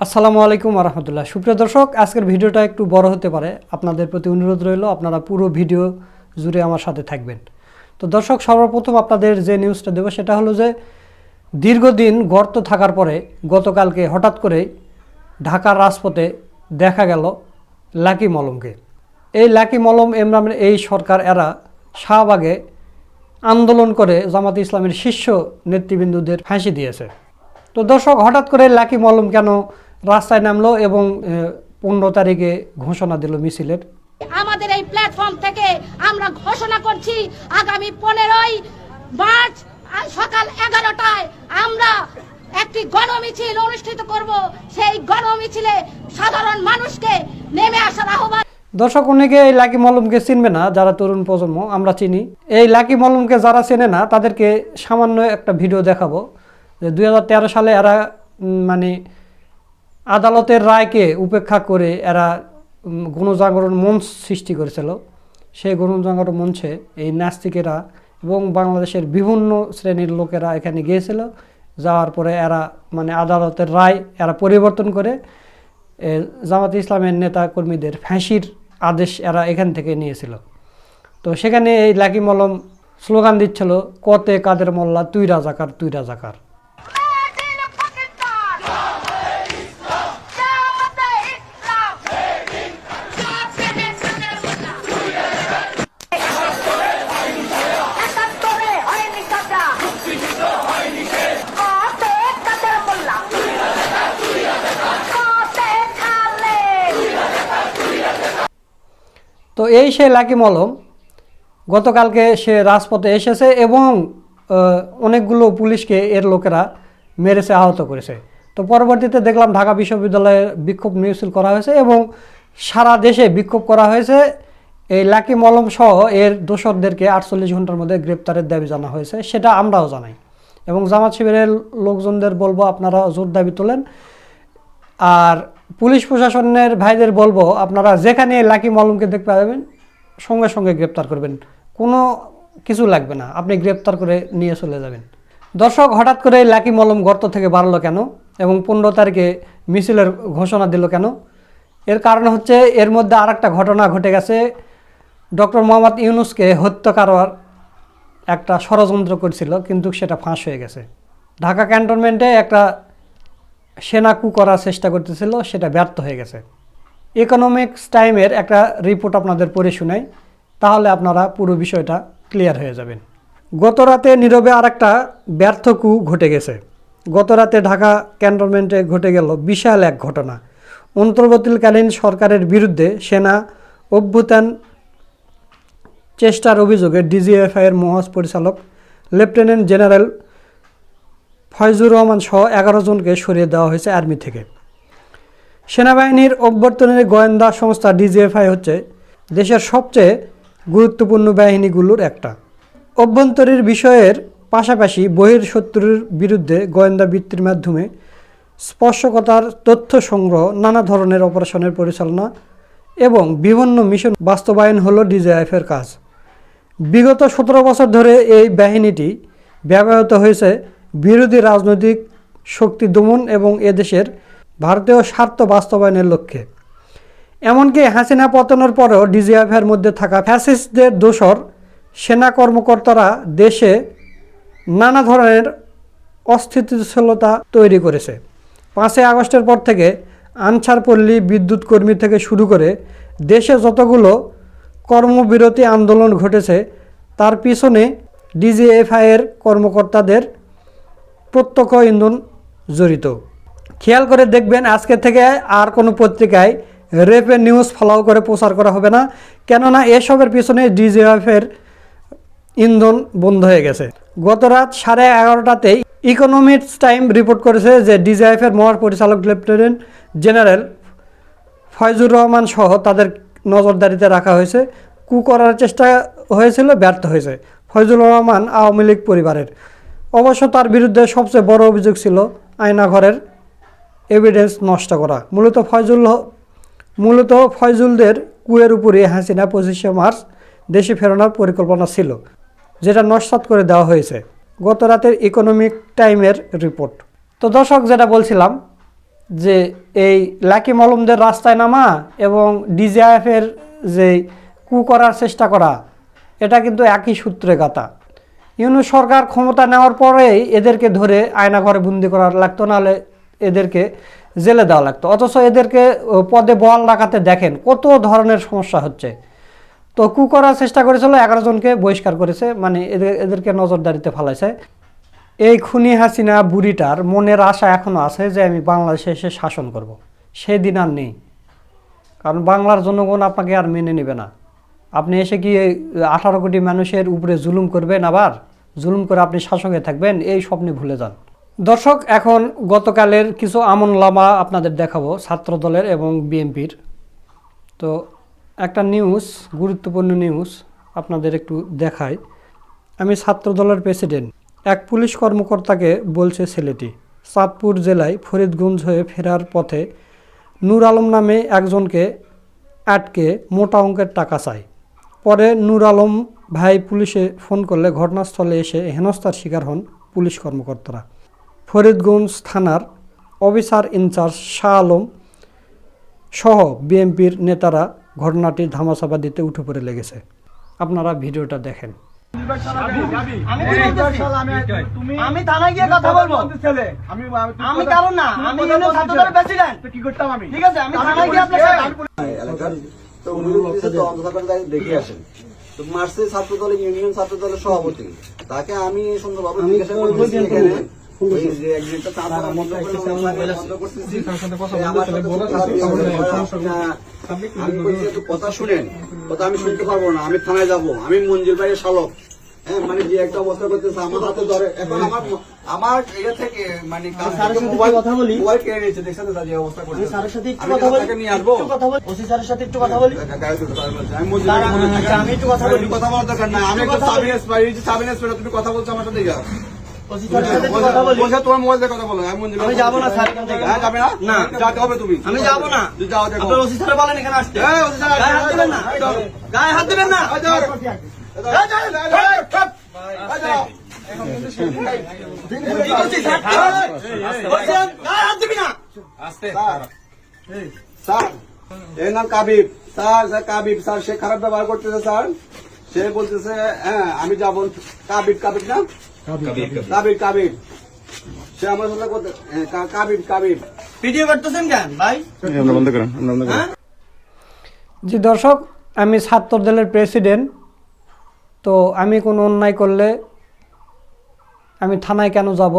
আসসালামু আলাইকুম রহমতুল্লাহ সুপ্রিয় দর্শক, আজকের ভিডিওটা একটু বড় হতে পারে। আপনাদের প্রতি অনুরোধ রইল, আপনারা পুরো ভিডিও জুড়ে আমার সাথে থাকবেন। তো দর্শক, সর্বপ্রথম আপনাদের যে নিউজটা দেবো, সেটা হলো যে, দীর্ঘদিন গর্ত থাকার পরে গতকালকে হঠাৎ করে ঢাকার রাজপথে দেখা গেল লাকি মলমকে। এই লাকি মলম ইমরানের এই সরকার এরা শাহবাগে আন্দোলন করে জামাত ইসলামের শীর্ষ নেতৃবৃন্দদের ফাঁসি দিয়েছে। তো দর্শক হঠাৎ করে লাকি মলম কেন রাস্তায় নামলো এবং পনেরো তারিখে ঘোষণা দিল মিছিলের? আমাদের এই প্ল্যাটফর্ম থেকে আমরা ঘোষণা করছি আগামী পনেরোই মার্চ সকাল এগারোটায় আমরা একটি গণমিছিল অনুষ্ঠিত করব। সেই গণমিছিলে সাধারণ মানুষকে নেমে আসার আহ্বান। দর্শক অনেকে এই লাকি মলমকে চিনবে না যারা তরুণ প্রজন্ম আমরা চিনি। এই লাকি মলমকে যারা চেনে না তাদেরকে সামান্য একটা ভিডিও দেখাবো। দুই সালে এরা মানে আদালতের রায়কে উপেক্ষা করে এরা গণজাগরণ মঞ্চ সৃষ্টি করেছিল। সেই গণজাগরণ মঞ্চে এই নাস্তিকেরা এবং বাংলাদেশের বিভিন্ন শ্রেণির লোকেরা এখানে গিয়েছিল। যাওয়ার পরে এরা মানে আদালতের রায় এরা পরিবর্তন করে জামাত ইসলামের নেতা কর্মীদের ফাঁসির আদেশ এরা এখান থেকে নিয়েছিল। তো সেখানে এই লাকি মলম স্লোগান দিচ্ছিল, কতে কাদের মোল্লা তুই রাজাকার তুই রাজাকার এই সে লাকি মলম গতকালকে সে রাজপথে এসেছে এবং অনেকগুলো পুলিশকে এর লোকেরা মেরেছে, আহত করেছে। তো পরবর্তীতে দেখলাম ঢাকা বিশ্ববিদ্যালয়ে বিক্ষোভ মিছিল করা হয়েছে এবং সারা দেশে বিক্ষোভ করা হয়েছে। এই লাকি মলম সহ এর দোষরদেরকে আটচল্লিশ ঘণ্টার মধ্যে গ্রেপ্তারের দাবি জানা হয়েছে, সেটা আমরাও জানাই। এবং জামাত শিবিরের লোকজনদের বলব আপনারা জোর দাবি তোলেন। আর পুলিশ প্রশাসনের ভাইদের বলব, আপনারা যেখানে লাকি মলমকে দেখতে পাবেন, সঙ্গে সঙ্গে গ্রেপ্তার করবেন। কোনো কিছু লাগবে না, আপনি গ্রেপ্তার করে নিয়ে চলে যাবেন। দর্শক, হঠাৎ করে লাকি মলম গর্ত থেকে বাড়লো কেন এবং পনেরো তারিখে মিছিলের ঘোষণা দিল কেন? এর কারণ হচ্ছে, এর মধ্যে আর একটা ঘটনা ঘটে গেছে। ডক্টর মোহাম্মদ ইউনুসকে হত্যা করার একটা ষড়যন্ত্র করছিল, কিন্তু সেটা ফাঁস হয়ে গেছে। ঢাকা ক্যান্টনমেন্টে একটা সেনা কু করার চেষ্টা করতেছিল, সেটা ব্যর্থ হয়ে গেছে। ইকোনমিক্স টাইমের একটা রিপোর্ট আপনাদের পড়ে শোনাই, তাহলে আপনারা পুরো বিষয়টা ক্লিয়ার হয়ে যাবেন। গত রাতে নীরবে আর একটা ব্যর্থ কু ঘটে গেছে। গত রাতে ঢাকা ক্যান্টনমেন্টে ঘটে গেল বিশাল এক ঘটনা। অন্তর্বর্তীকালীন সরকারের বিরুদ্ধে সেনা অভ্যুত্থান চেষ্টার অভিযোগে ডিজিএফআইয়ের মহাজ পরিচালক লেফটেন্যান্ট জেনারেল ফয়জুর রহমান সহ এগারো জনকে সরিয়ে দেওয়া হয়েছে আর্মি থেকে। সেনাবাহিনীর অভ্যর্থনের গোয়েন্দা সংস্থা ডিজিএফআই হচ্ছে দেশের সবচেয়ে গুরুত্বপূর্ণ বাহিনীগুলোর একটা। অভ্যন্তরীণ বিষয়ের পাশাপাশি বহির শত্রুর বিরুদ্ধে গোয়েন্দা বৃত্তির মাধ্যমে স্পর্শকতার তথ্য সংগ্রহ, নানা ধরনের অপারেশনের পরিচালনা এবং বিভিন্ন মিশন বাস্তবায়ন হলো ডিজিএফের কাজ। বিগত সতেরো বছর ধরে এই বাহিনীটি ব্যবহৃত হয়েছে বিরোধী রাজনৈতিক শক্তি দমন এবং এদেশের ভারতীয় স্বার্থ বাস্তবায়নের লক্ষ্যে। এমনকি হাসিনা পতনের পরেও ডিজিএফের মধ্যে থাকা ফ্যাসিস্টদের দোসর সেনা কর্মকর্তারা দেশে নানা ধরনের অস্থিতিশীলতা তৈরি করেছে। পাঁচই আগস্টের পর থেকে আনসারপল্লী বিদ্যুৎ কর্মী থেকে শুরু করে দেশে যতগুলো কর্মবিরতি আন্দোলন ঘটেছে, তার পিছনে ডিজিএফআইয়ের কর্মকর্তাদের প্রত্যক্ষ ইন্ধন জড়িত। খেয়াল করে দেখবেন আজকে থেকে আর কোনো পত্রিকায় রেপের নিউজ ফলো করে প্রচার করা হবে না, কেননা এসবের পিছনে ডিজিএফের ইন্ধন বন্ধ হয়ে গেছে। গত রাত সাড়ে এগারোটাতেই ইকোনমিক্স টাইম রিপোর্ট করেছে যে ডিজিএফের মহাপরিচালক লেফটেন্যান্ট জেনারেল ফয়জুর রহমান সহ তাদের নজরদারিতে রাখা হয়েছে। কু করার চেষ্টা হয়েছিল, ব্যর্থ হয়েছে। ফয়জুর রহমান আওয়ামী লীগ পরিবারের। অবশ্য তার বিরুদ্ধে সবচেয়ে বড় অভিযোগ ছিল আয়নাঘরের এভিডেন্স নষ্ট করা। মূলত ফয়জুল মূলত ফয়জুলদের কুয়ের উপরে হাসিনা পঁচিশে মার্চ দেশে ফেরানোর পরিকল্পনা ছিল, যেটা নস্বাত করে দেওয়া হয়েছে। গত রাতের ইকোনমিক টাইমের রিপোর্ট তো দর্শক, যেটা বলছিলাম যে এই লাকি মলমদের রাস্তায় নামা এবং ডিজিআইএফের যে কু করার চেষ্টা করা, এটা কিন্তু একই সূত্রে গাতা ইউনুস সরকার ক্ষমতা নেওয়ার পরেই এদেরকে ধরে আয়না ঘরে বন্দি করা লাগতো, নাহলে এদেরকে জেলে দেওয়া লাগতো। অথচ এদেরকে পদে বল রাখাতে দেখেন কত ধরনের সমস্যা হচ্ছে। তো কু করার চেষ্টা করেছিল, এগারো জনকে বহিষ্কার করেছে মানে এদের, এদেরকে নজরদারিতে ফালাইছে। এই খুনি হাসিনা বুড়িটার মনের আশা এখনও আছে যে আমি বাংলাদেশে এসে শাসন করব। সেই দিন আর নেই। কারণ বাংলার জনগণ আপনাকে আর মেনে নেবে না। আপনি এসে কি আঠারো কোটি মানুষের উপরে জুলুম করবেন আবার, জুলুম করে আপনি শাসকে থাকবেন, এই স্বপ্নে ভুলে যান। দর্শক, এখন গতকালের কিছু আমন লামা আপনাদের দেখাবো ছাত্র দলের এবং বিএনপির। তো, একটা নিউজ, গুরুত্বপূর্ণ নিউজ আপনাদের একটু দেখাই। আমি ছাত্র দলের প্রেসিডেন্ট, এক পুলিশ কর্মকর্তাকে বলছে ছেলেটি, চাঁদপুর জেলায় ফরিদগঞ্জ হয়ে ফেরার পথে নূর আলম নামে একজনকে আটকে মোটা অঙ্কের টাকা চায়। পরে নূর আলম ভাই পুলিশে ফোন করলে ঘটনাস্থলে এসে হেনস্থার শিকার হন পুলিশ কর্মকর্তারা। ফরিদগঞ্জ থানার অফিসার ইনচার্জ শাহ আলম সহ বিএনপির নেতারা ঘটনাটির ধামাচাপা দিতে উঠে পড়ে লেগেছে। আপনারা ভিডিওটা দেখেন। আমি থানায় গিয়ে কথা বলব। আমি কারণ না আমি ইউনিয়ন প্রেসিডেন্ট কি করতাম আমি? ঠিক আছে আমি থানায় গিয়ে তো উনি বলতেছে তো অন্ধকার দায় দেখে আসেন। তো মার্চে ছাত্র দলের ইউনিয়ন ছাত্র দলের সভাপতি তাকে আমি সুন্দরভাবে জিজ্ঞাসা এখানে। কথা শুনেন কথা আমি শুনতে পারব না আমি থানায় যাব আমি মঞ্জিল ভাইয়ের শালক। মানে যে একটা অবস্থা করতেছে আমার হাতে ধরে এখন আমার আমার ইয়ে থেকে মানে মোবাইল কথা বলি। মোবাইল কেড়ে নিয়েছে দেখছেন তো যে অবস্থা করতেছে স্যারের সাথে একটু কথা বলি নিয়ে আসব কথা বলি ওসি স্যারের সাথে একটু কথা বলি আমি। আচ্ছা, আমি একটু কথা বলি। কথা বলার দরকার নাই। আমি একটু একটা কথা সাব বলি। যে সাব ইন্সপেক্টর, তুমি কথা বলছো আমার সাথে যা। ওসি স্যারের সাথে একটু কথা বলি বসে তোমার মোবাইল দিয়ে কথা বলো। আমি যাব না স্যার এখান থেকে। হ্যাঁ, যাবে না? না। যাতে হবে তুমি। আমি যাব না যাও, দেখো। ওসি স্যারে বলেন এখানে আসতে স্যার, গায়ে হাত দিবেন না গায়ে হাত দিবেন না এই ধর। এই ধর। এই ধর, এই ধর। এই ধর। কি করছিস এর নাম কাবিব স্যার কাবিব স্যার সে খারাপ ব্যবহার করতেছে স্যার সে বলতেছে হ্যাঁ আমি যাব কাবিব কাবিব না কাবিব কাবিব সে আমার সাথে কাবিব কাবিব ভিডিও করতেছেন কেন ভাই হ্যাঁ জি, দর্শক, আমি ছাত্র দলের প্রেসিডেন্ট তো আমি কোনো অন্যায় করলে আমি থানায় কেন যাব?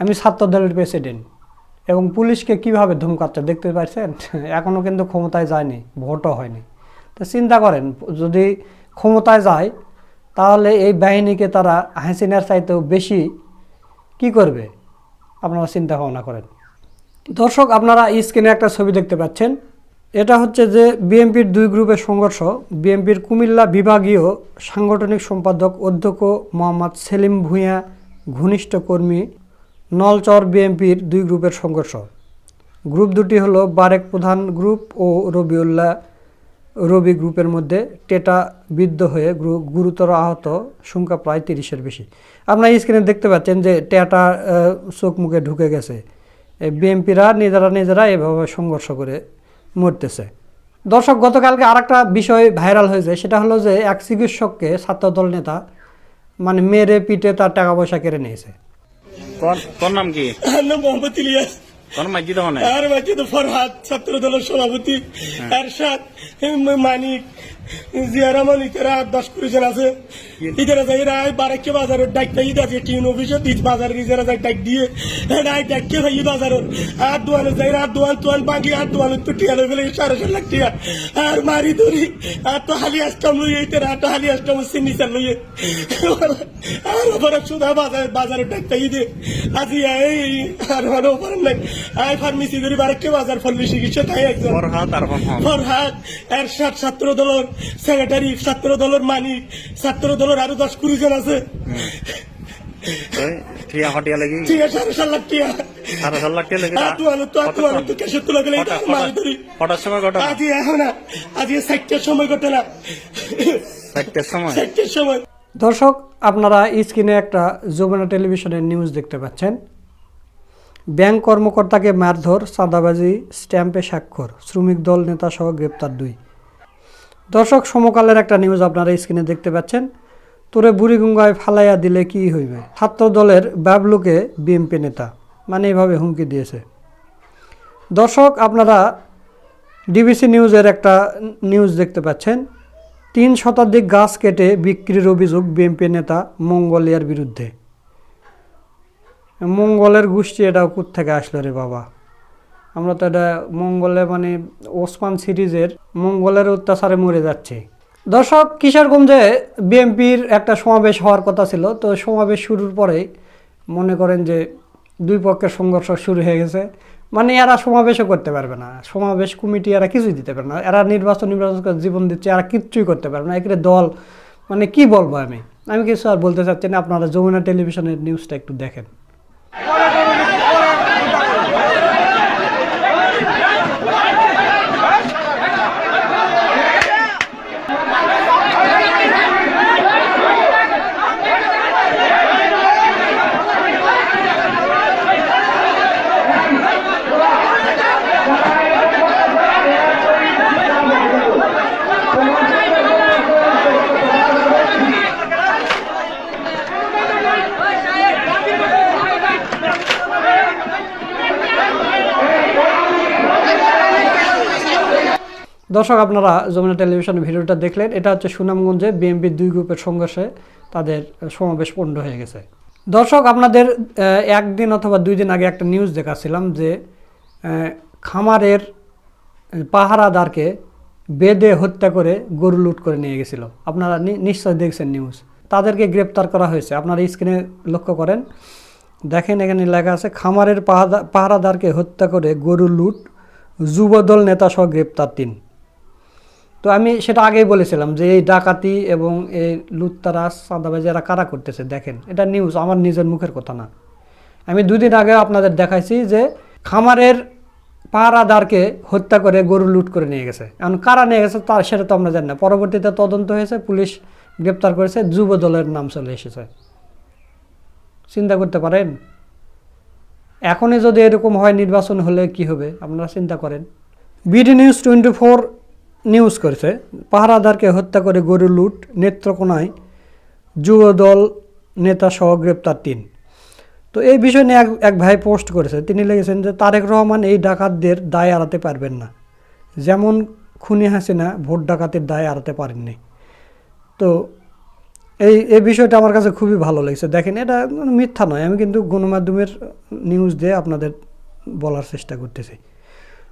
আমি ছাত্র দলের প্রেসিডেন্ট এবং পুলিশকে কীভাবে ধমকাচ্ছে দেখতে পাচ্ছেন? এখনও কিন্তু ক্ষমতায় যায়নি, ভোটও হয়নি। তো চিন্তা করেন, যদি ক্ষমতায় যায়, তাহলে এই বাহিনীকে তারা হাসিনার চাইতেও বেশি কি করবে? আপনারা চিন্তা ভাবনা করেন। দর্শক, আপনারা স্ক্রিনে একটা ছবি দেখতে পাচ্ছেন। এটা হচ্ছে যে বিএনপির দুই গ্রুপের সংঘর্ষ। বিএনপির কুমিল্লা বিভাগীয় সাংগঠনিক সম্পাদক অধ্যক্ষ মোহাম্মদ সেলিম ভূঁইয়া ঘনিষ্ঠ কর্মী নলচর বিএনপির দুই গ্রুপের সংঘর্ষ। গ্রুপ দুটি হলো বারেক প্রধান গ্রুপ ও রবিউল্লাহ রবি গ্রুপের মধ্যে টেটা বিদ্ধ হয়ে গুরুতর আহত সংখ্যা প্রায় তিরিশের বেশি। আপনারা স্ক্রিনে দেখতে পাচ্ছেন যে টেটা চোখ মুখে ঢুকে গেছে। বিএমপিরা নিজেরা নিজেরা এভাবে সংঘর্ষ করে মরতেছে। দর্শক, গতকালকে আর বিষয় ভাইরাল হয়েছে, সেটা হলো যে এক চিকিৎসককে ছাত্রদল নেতা মানে মেরে পিটে তার টাকা পয়সা কেড়ে নিয়েছে। তোর তোর নাম কি? মোহাম্মদ ইলিয়াস। তোর আর বাকি তো ফরহাদ ছাত্র দলের সভাপতি এরশাদ এম- ইতারা আট দশ আছে। ইতারা যাই রায় বারাক্কে বাজারের ডাক পাই আছে টিউন অফিসে দিজ বাজারের ইজারা যাই ডাক দিয়ে রায় ডাককে ভাই বাজারের। আর দোয়ানে যাই আর দোয়ান তোয়ান বাঙ্গি আর দোয়ানে তো টিয়া লই ফেলে সাড়ে সাত লাখ টিয়া। আর মারি ধরি আর তো হালি আসতাম লইয়ে ইতারা আর তো হালি লইয়ে। আর ওপরে সুদা বাজার বাজারের আজি এই আর মানে ওপরে নাই আই ফার্মেসি করি বারাক্কে বাজার ফলবি চিকিৎসা তাই একজন। আর এরশাদ ছাত্র দলের। সেক্রেটারি ছাত্র দলের মানিক ছাত্র দলের আরও দশ কুড়ি জন আছে। ঠিয়া হটিয়া লাগি ঠিক সাড়ে সাত লাখ টিয়া। সাড়ে সাত লাখ টিয়া লাগি আর আলো তো আর আলো তো কেসে তুলা গেলে মারি ধরি। কটার সময় ঘটনা আজি এখন না আজকে সাতটার সময় ঘটে না। সময়? সাতটার সময়। দর্শক আপনারা স্ক্রিনে একটা যমুনা টেলিভিশনের নিউজ দেখতে পাচ্ছেন। ব্যাংক কর্মকর্তাকে মারধর চাঁদাবাজি স্ট্যাম্পে স্বাক্ষর শ্রমিক দল নেতা সহ গ্রেপ্তার দুই। দর্শক, সমকালের একটা নিউজ আপনারা স্ক্রিনে দেখতে পাচ্ছেন। তোরে বুড়িগঙ্গায় ফালাইয়া দিলে কি হইবে? ছাত্র দলের বাবলুকে বিএমপি নেতা মানে এইভাবে হুমকি দিয়েছে। দর্শক, আপনারা ডিবিসি নিউজের একটা নিউজ দেখতে পাচ্ছেন। তিন শতাধিক গাছ কেটে বিক্রির অভিযোগ বিএনপি নেতা মঙ্গলিয়ার বিরুদ্ধে। মঙ্গলের গোষ্ঠী এটা থেকে আসলো রে বাবা? আমরা তো এটা মঙ্গলে মানে ওসমান সিরিজের মঙ্গলের অত্যাচারে মরে যাচ্ছে। দর্শক, কিশোরগঞ্জে বিএনপির একটা সমাবেশ হওয়ার কথা ছিল। তো সমাবেশ শুরুর পরেই মনে করেন যে দুই পক্ষের সংঘর্ষ শুরু হয়ে গেছে। মানে এরা সমাবেশও করতে পারবে না। সমাবেশ কমিটি এরা কিছুই দিতে পারবে না। এরা নির্বাচন নির্বাচন জীবন দিচ্ছে, এরা কিচ্ছুই করতে পারবে না। এখানে দল মানে কি বলব আমি? আমি কিছু আর বলতে চাচ্ছি না। আপনারা যমুনা টেলিভিশনের নিউজটা একটু দেখেন। দর্শক, আপনারা যমুনা টেলিভিশন ভিডিওটা দেখলেন। এটা হচ্ছে সুনামগঞ্জে বিএনপির দুই গ্রুপের সংঘর্ষে তাদের সমাবেশ পণ্ড হয়ে গেছে। দর্শক, আপনাদের একদিন অথবা দুই দিন আগে একটা নিউজ দেখাচ্ছিলাম যে খামারের পাহারাদারকে বেদে হত্যা করে গরু লুট করে নিয়ে গেছিল। আপনারা নিশ্চয় দেখছেন নিউজ। তাদেরকে গ্রেপ্তার করা হয়েছে। আপনারা স্ক্রিনে লক্ষ্য করেন। দেখেন, এখানে লেখা আছে, খামারের পাহারাদারকে হত্যা করে গরু লুট, যুবদল নেতা সহ গ্রেপ্তার তিন। তো আমি সেটা আগেই বলেছিলাম যে এই ডাকাতি এবং এই লুটতারাস চাঁদাবাজি এরা কারা করতেছে দেখেন, এটা নিউজ আমার নিজের মুখের কথা না। আমি দুদিন আগে আপনাদের দেখাইছি যে খামারের পাহারাদারকে হত্যা করে গরু লুট করে নিয়ে গেছে। এখন কারা নিয়ে গেছে তার সেটা তো আমরা জানি না। পরবর্তীতে তদন্ত হয়েছে, পুলিশ গ্রেপ্তার করেছে যুব দলের নাম চলে এসেছে। চিন্তা করতে পারেন? এখনই যদি এরকম হয় নির্বাচন হলে কি হবে? আপনারা চিন্তা করেন। BD news twenty four news করেছে। পাহারাদারকে হত্যা করে গরু লুট, নেত্রকোনায় যুবদল নেতা সহ গ্রেপ্তার তিন। তো এই বিষয় নিয়ে এক এক ভাই পোস্ট করেছে। তিনি লিখেছেন যে, তারেক রহমান এই ডাকাতদের দায় এড়াতে পারবেন না। যেমন খুনি হাসিনা ভোট ডাকাতের দায় এড়াতে পারেননি। তো এই এই বিষয়টা আমার কাছে খুবই ভালো লেগেছে। দেখেন, এটা মিথ্যা নয়। আমি কিন্তু গণমাধ্যমের নিউজ দিয়ে আপনাদের বলার চেষ্টা করতেছি।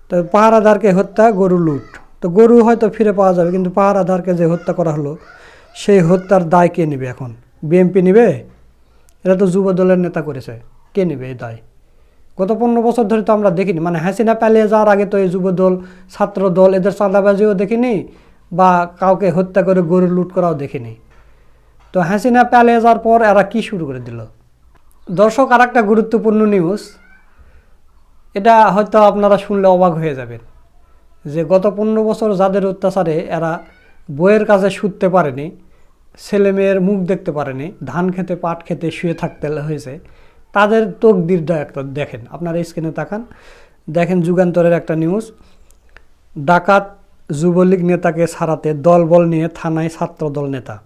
তো পাহারাদারকে হত্যা গরু লুট। তো গরু হয়তো ফিরে পাওয়া যাবে, কিন্তু পাহারাদারকে যে হত্যা করা হলো, সেই হত্যার দায় কে নেবে এখন? বিএনপি নেবে? এটা তো যুব দলের নেতা করেছে, কে নেবে এই দায়? গত পনেরো বছর ধরে তো আমরা দেখিনি মানে হাসিনা পালিয়ে যাওয়ার আগে তো এই যুব দল, ছাত্র দল, এদের চাঁদাবাজিও দেখিনি, বা কাউকে হত্যা করে গরু লুট করাও দেখিনি। তো হাসিনা পালিয়ে যাওয়ার পর এরা কি শুরু করে দিল? দর্শক আর একটা গুরুত্বপূর্ণ নিউজ এটা হয়তো আপনারা শুনলে অবাক হয়ে যাবেন। যে গত পনেরো বছর যাদের অত্যাচারে এরা বইয়ের কাছে শুতে পারেনি, ছেলে মেয়ের মুখ দেখতে পারেনি, ধান খেতে, পাট খেতে শুয়ে থাকতে হয়েছে, তাদের তকদিরটা একটা দেখেন। আপনারা স্ক্রিনে তাকান। দেখেন যুগান্তরের একটা নিউজ ডাকাত যুবলীগ নেতাকে ছাড়াতে দলবল নিয়ে থানায় ছাত্রদল নেতা।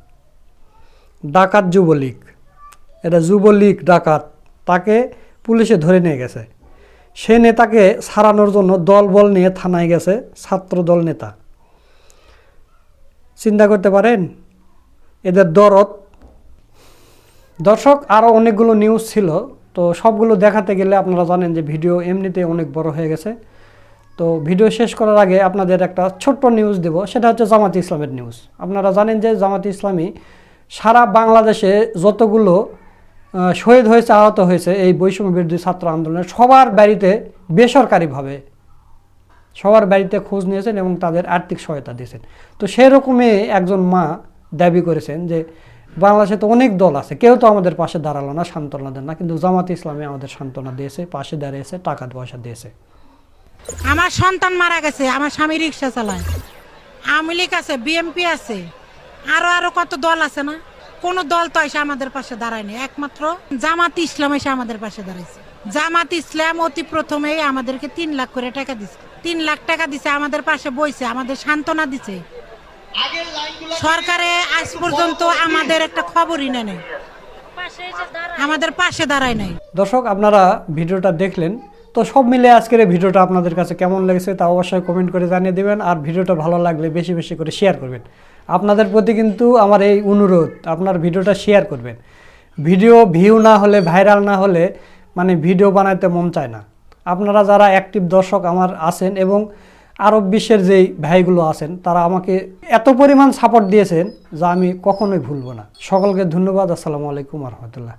ডাকাত যুবলীগ। এটা যুবলীগ ডাকাত। তাকে পুলিশে ধরে নিয়ে গেছে। সে নেতাকে সারানোর জন্য দলবল নিয়ে থানায় গেছে, ছাত্রদল নেতা। চিন্তা করতে পারেন, এদের দরদ। দর্শক আরও অনেকগুলো নিউজ ছিল, তো সবগুলো দেখাতে গেলে আপনারা জানেন যে ভিডিও এমনিতে অনেক বড় হয়ে গেছে। তো ভিডিও শেষ করার আগে আপনাদের একটা ছোট্ট নিউজ দেব, সেটা হচ্ছে জামাত ইসলামের নিউজ আপনারা জানেন যে জামাত ইসলামী সারা বাংলাদেশে যতগুলো শহীদ হয়েছে, আহত হয়েছে এই বৈষম্য বিরোধী ছাত্র আন্দোলনে সবার বাড়িতে বেসরকারিভাবে, সবার বাড়িতে খোঁজ নিয়েছেন এবং তাদের আর্থিক সহায়তা দিয়েছেন। তো সেরকমই একজন মা দাবি করেছেন যে, বাংলাদেশে তো অনেক দল আছে, কেউ তো আমাদের পাশে দাঁড়াল না, সান্ত্বনা দেন না, কিন্তু জামাত ইসলামে আমাদের সান্ত্বনা দিয়েছে, পাশে দাঁড়িয়েছে, টাকা পয়সা দিয়েছে। আমার সন্তান মারা গেছে, আমার স্বামী রিক্সা চালায়। আওয়ামী লীগ আছে বিএমপি আছে, আরও আরও কত দল আছে না? কোন দল তো এসে আমাদের পাশে দাঁড়ায়নি। একমাত্র জামাত ইসলাম এসে আমাদের পাশে দাঁড়াইছে। জামাত ইসলাম অতি প্রথমেই আমাদেরকে তিন লাখ করে টাকা দিছে। তিন লাখ টাকা দিছে, আমাদের পাশে বইছে, আমাদের সান্ত্বনা দিছে। সরকারে আজ পর্যন্ত আমাদের একটা খবরই নাই। আমাদের পাশে দাঁড়ায় নাই। দর্শক, আপনারা ভিডিওটা দেখলেন। তো সব মিলে আজকের এই ভিডিওটা আপনাদের কাছে কেমন লেগেছে তা অবশ্যই কমেন্ট করে জানিয়ে দেবেন। আর ভিডিওটা ভালো লাগলে বেশি বেশি করে শেয়ার করবেন। আপনাদের প্রতি কিন্তু আমার এই অনুরোধ, আপনার ভিডিওটা শেয়ার করবেন। ভিডিও ভিউ না হলে ভাইরাল না হলে মানে ভিডিও বানাইতে মন চায় না। আপনারা যারা অ্যাক্টিভ দর্শক আমার আছেন এবং আরব বিশ্বের যেই ভাইগুলো আছেন, তারা আমাকে এত পরিমাণ সাপোর্ট দিয়েছেন যা আমি কখনোই ভুলবো না। সকলকে ধন্যবাদ, আসসালামু আলাইকুম রহমতুল্লাহ।